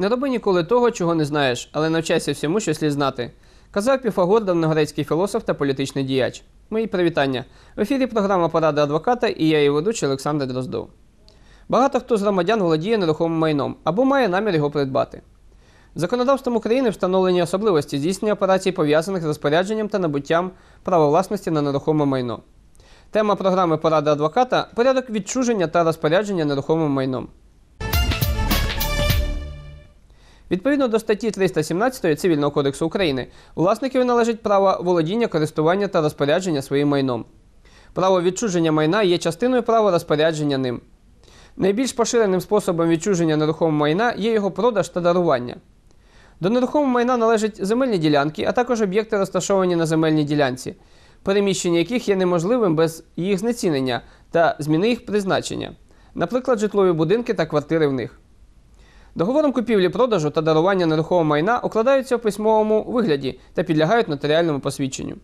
Не роби ніколи того, чого не знаєш, але навчайся всьому, що слід знати. Казав Піфагор, давньогрецький філософ та політичний діяч. Мої привітання. В ефірі програма Порада адвоката і я її ведучий Олександр Дроздов. Багато хто з громадян володіє нерухомим майном або має намір його придбати. Законодавством України встановлені особливості здійснення операцій, пов'язаних з розпорядженням та набуттям права власності на нерухоме майно. Тема програми Порада адвоката порядок відчуження та розпорядження нерухомим майном. Відповідно до статті 317 Цивільного кодексу України, власникові належить право володіння, користування та розпорядження своїм майном. Право відчуження майна є частиною права розпорядження ним. Найбільш поширеним способом відчуження нерухомого майна є його продаж та дарування. До нерухомого майна належать земельні ділянки, а також об'єкти, розташовані на земельній ділянці, переміщення яких є неможливим без їх знецінення та зміни їх призначення, наприклад, житлові будинки та квартири в них. Договором купівлі-продажу та дарування нерухомого майна укладаються в письмовому вигляді та підлягають нотаріальному посвідченню.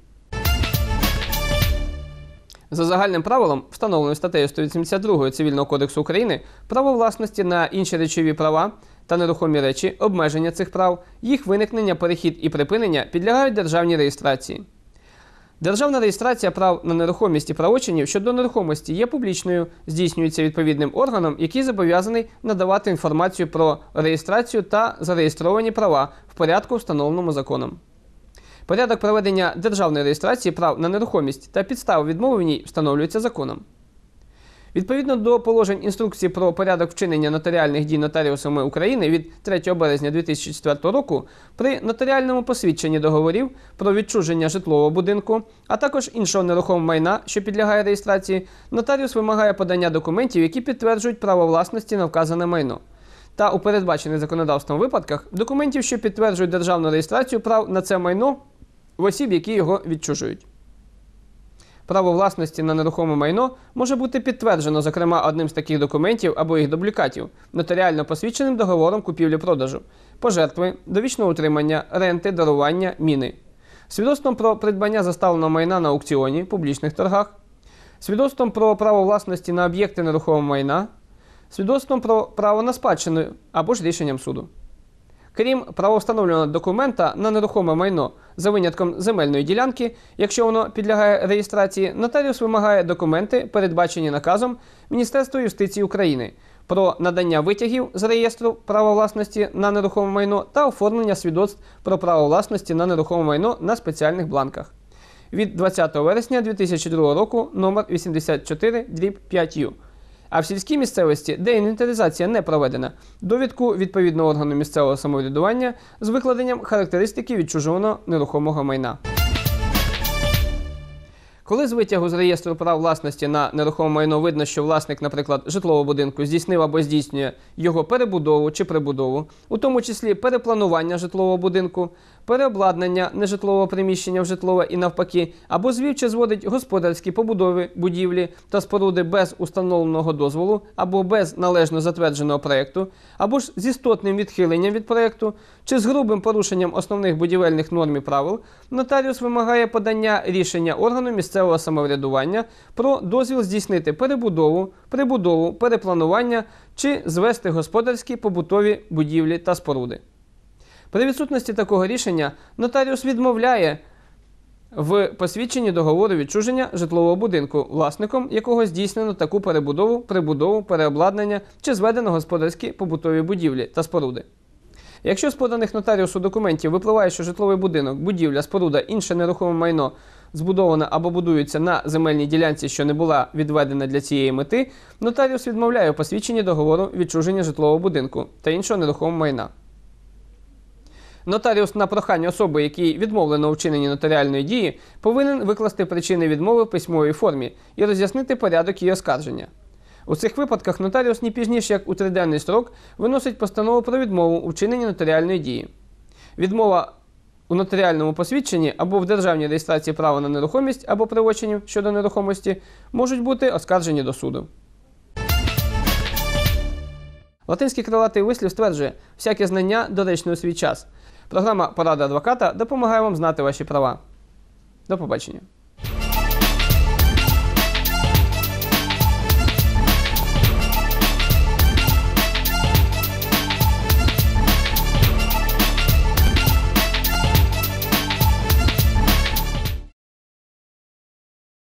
За загальним правилом, встановленим статтею 182 Цивільного кодексу України, право власності на інші речові права та нерухомі речі, обмеження цих прав, їх виникнення, перехід і припинення підлягають державній реєстрації. Державна реєстрація прав на нерухомість і правочинів щодо нерухомості є публічною, здійснюється відповідним органом, який зобов'язаний надавати інформацію про реєстрацію та зареєстровані права в порядку, встановленому законом. Порядок проведення державної реєстрації прав на нерухомість та підстав відмови в ній встановлюється законом. Відповідно до положень інструкції про порядок вчинення нотаріальних дій нотаріусами України від 3 березня 2004 року при нотаріальному посвідченні договорів про відчуження житлового будинку, а також іншого нерухомого майна, що підлягає реєстрації, нотаріус вимагає подання документів, які підтверджують право власності на вказане майно. Та у передбачених законодавством випадках документів, що підтверджують державну реєстрацію прав на це майно в осіб, які його відчужують. Право власності на нерухоме майно може бути підтверджено, зокрема, одним з таких документів або їх дублікатів, нотаріально посвідченим договором купівлі-продажу, пожертви, довічного утримання, ренти, дарування, міни, свідоцтвом про придбання заставленого майна на аукціоні, публічних торгах, свідоцтвом про право власності на об'єкти нерухомого майна, свідоцтвом про право на спадщину або ж рішенням суду. Крім правовстановленого документа на нерухоме майно за винятком земельної ділянки, якщо воно підлягає реєстрації, нотаріус вимагає документи, передбачені наказом Міністерства юстиції України про надання витягів з реєстру права власності на нерухоме майно та оформлення свідоцтв про право власності на нерухоме майно на спеціальних бланках. Від 20 вересня 2002 року номер 84 5 ю а в сільській місцевості, де інвентаризація не проведена, довідку відповідного органу місцевого самоврядування з викладенням характеристики відчужуваного нерухомого майна. Коли з витягу з реєстру прав власності на нерухоме майно видно, що власник, наприклад, житлового будинку здійснив або здійснює його перебудову чи прибудову, у тому числі перепланування житлового будинку, переобладнання нежитлового приміщення в житлове і навпаки, або звів чи зводить господарські побудови, будівлі та споруди без установленого дозволу, або без належно затвердженого проєкту, або ж з істотним відхиленням від проєкту, чи з грубим порушенням основних будівельних норм і правил, нотаріус вимагає подання рішення органу місцевого самоврядування про дозвіл здійснити перебудову, прибудову, перепланування чи звести господарські побутові будівлі та споруди. При відсутності такого рішення нотаріус відмовляє в посвідченні договору відчуження житлового будинку, власником якого здійснено таку перебудову, прибудову, переобладнання чи зведено господарські побутові будівлі та споруди. Якщо з поданих нотаріусу документів випливає, що житловий будинок, будівля, споруда, інше нерухоме майно збудоване або будується на земельній ділянці, що не була відведена для цієї мети, нотаріус відмовляє у посвідченні договору відчуження житлового будинку та іншого нерухомого майна. Нотаріус на прохання особи, якій відмовлено у вчиненні нотаріальної дії, повинен викласти причини відмови в письмовій формі і роз'яснити порядок її оскарження. У цих випадках нотаріус не пізніше, як у триденний строк, виносить постанову про відмову у вчиненні нотаріальної дії. Відмова у нотаріальному посвідченні або в державній реєстрації права на нерухомість або привоченню щодо нерухомості можуть бути оскаржені до суду. Латинський крилатий вислів стверджує, всяке знання доречне у свій час. Програма Порада адвоката допомагає вам знати ваші права. До побачення.